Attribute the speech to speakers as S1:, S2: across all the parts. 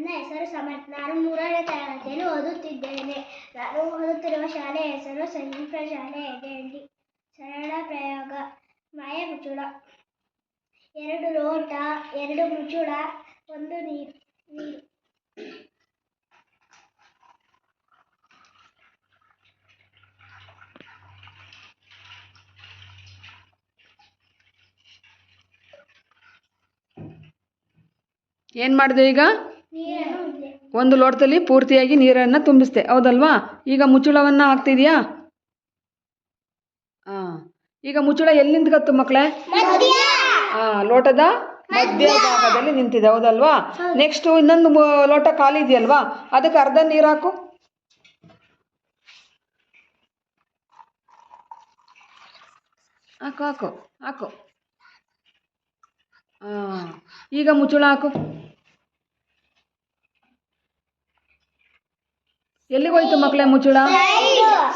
S1: ನನ್ನ ಹೆಸರು ಸಮರ್ಥ್. ನಾನು ಮೂರನೇ ತರಗತಿಯಲ್ಲಿ ಓದುತ್ತಿದ್ದೇನೆ. ನಾನು ಓದುತ್ತಿರುವ ಶಾಲೆಯ ಹೆಸರು ಸಂಯುಕ್ತ ಶಾಲೆ ಎಡೆಹಳ್ಳಿ ಸರಳ ಪ್ರಯೋಗ, ಮಾಯ ಮುಚ್ಚುಳ ಎರಡು ಲೋಟ ಎರಡು ಮುಚ್ಚುಳ ಒಂದು ನೀರು ನೀರು.
S2: ಏನು ಮಾಡಿದೆ ಈಗ? ಒಂದು ಲೋಟದಲ್ಲಿ ಪೂರ್ತಿಯಾಗಿ ನೀರನ್ನು ತುಂಬಿಸ್ದೆ ಹೌದಲ್ವಾ? ಈಗ ಮುಚ್ಚಳವನ್ನು ಹಾಕ್ತಿದ್ಯಾ? ಹಾಂ ಈಗ ಮುಚ್ಚಳ ಎಲ್ಲಿ ನಿಂತ್ಕತ್ತು ಮಕ್ಕಳೇ ಹಾಂ ಲೋಟದ ಮಧ್ಯ ಭಾಗದಲ್ಲಿ ನಿಂತಿದೆ. ಹೌದಲ್ವಾ? ನೆಕ್ಸ್ಟು ಇನ್ನೊಂದು ಲೋಟ ಖಾಲಿ ಇದೆಯಲ್ವಾ? ಅದಕ್ಕೆ ಅರ್ಧ ನೀರು ಹಾಕು. ಹಾಕು ಹಾಕು ಹಾಕು. ಹಾಂ ಈಗ ಮುಚ್ಚಳ ಹಾಕು. ಎಲ್ಲಿಗೆ ಹೋಯ್ತು ಮಕ್ಕಳೇ ಮುಚ್ಚಳ?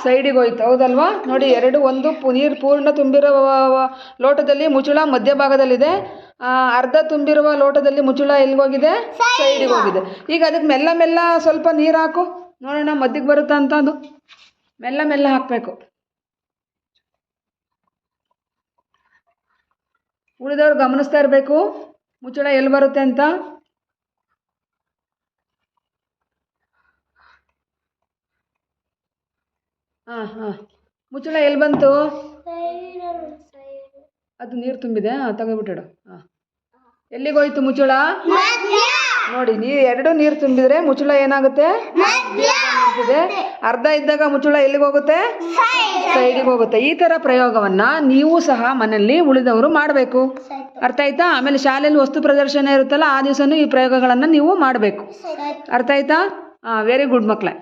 S2: ಸೈಡಿಗೆ ಹೋಯ್ತು ಹೌದಲ್ವಾ? ನೋಡಿ, ಎರಡು, ಒಂದು ನೀರು ಪೂರ್ಣ ತುಂಬಿರೋ ಲೋಟದಲ್ಲಿ ಮುಚ್ಚಳ ಮಧ್ಯಭಾಗದಲ್ಲಿದೆ. ಅರ್ಧ ತುಂಬಿರುವ ಲೋಟದಲ್ಲಿ ಮುಚ್ಚಳ ಎಲ್ಲಿಗೋಗಿದೆ? ಸೈಡಿಗೆ ಹೋಗಿದೆ ಈಗ ಅದಕ್ಕೆ ಮೆಲ್ಲ ಮೆಲ್ಲ ಸ್ವಲ್ಪ ನೀರು ಹಾಕು. ನೋಡೋಣ ಮಧ್ಯಕ್ಕೆ ಬರುತ್ತಾ ಅಂತ ಅದು. ಮೆಲ್ಲ ಮೆಲ್ಲ ಹಾಕಬೇಕು. ಉಳಿದವ್ರು ಗಮನಿಸ್ತಾ ಇರಬೇಕು. ಮುಚ್ಚಳ ಎಲ್ಲಿ ಬರುತ್ತೆ ಅಂತ? ಹಾಂ ಹಾಂ. ಮುಚ್ಚಳ ಎಲ್ಲಿ ಬಂತು? ಅದು ನೀರು ತುಂಬಿದೆ. ಹಾಂ ತೆಗೆದ್ಬಿಟ್ಟಿಡು ಹಾಂ. ಎಲ್ಲಿಗೆ ಹೋಯ್ತು ಮುಚ್ಚಳ? ನೋಡಿ, ನೀರು, ಎರಡು ನೀರು ತುಂಬಿದ್ರೆ ಮುಚ್ಚಳ ಏನಾಗುತ್ತೆ? ಅರ್ಧ ಇದ್ದಾಗ ಮುಚ್ಚಳ ಎಲ್ಲಿಗೆ ಹೋಗುತ್ತೆ? ಸೈಡಿಗೆ ಹೋಗುತ್ತೆ. ಈ ಥರ ಪ್ರಯೋಗವನ್ನು ನೀವು ಸಹ ಮನೆಯಲ್ಲಿ ಉಳಿದವರು ಮಾಡಬೇಕು. ಅರ್ಥ ಆಯ್ತಾ? ಆಮೇಲೆ ಶಾಲೆಯಲ್ಲಿ ವಸ್ತು ಪ್ರದರ್ಶನ ಇರುತ್ತಲ್ಲ, ಆ ದಿವಸನೂ ಈ ಪ್ರಯೋಗಗಳನ್ನು ನೀವು ಮಾಡಬೇಕು. ಅರ್ಥ ಆಯ್ತಾ? ಹಾಂ ವೆರಿ ಗುಡ್ ಮಕ್ಕಳೇ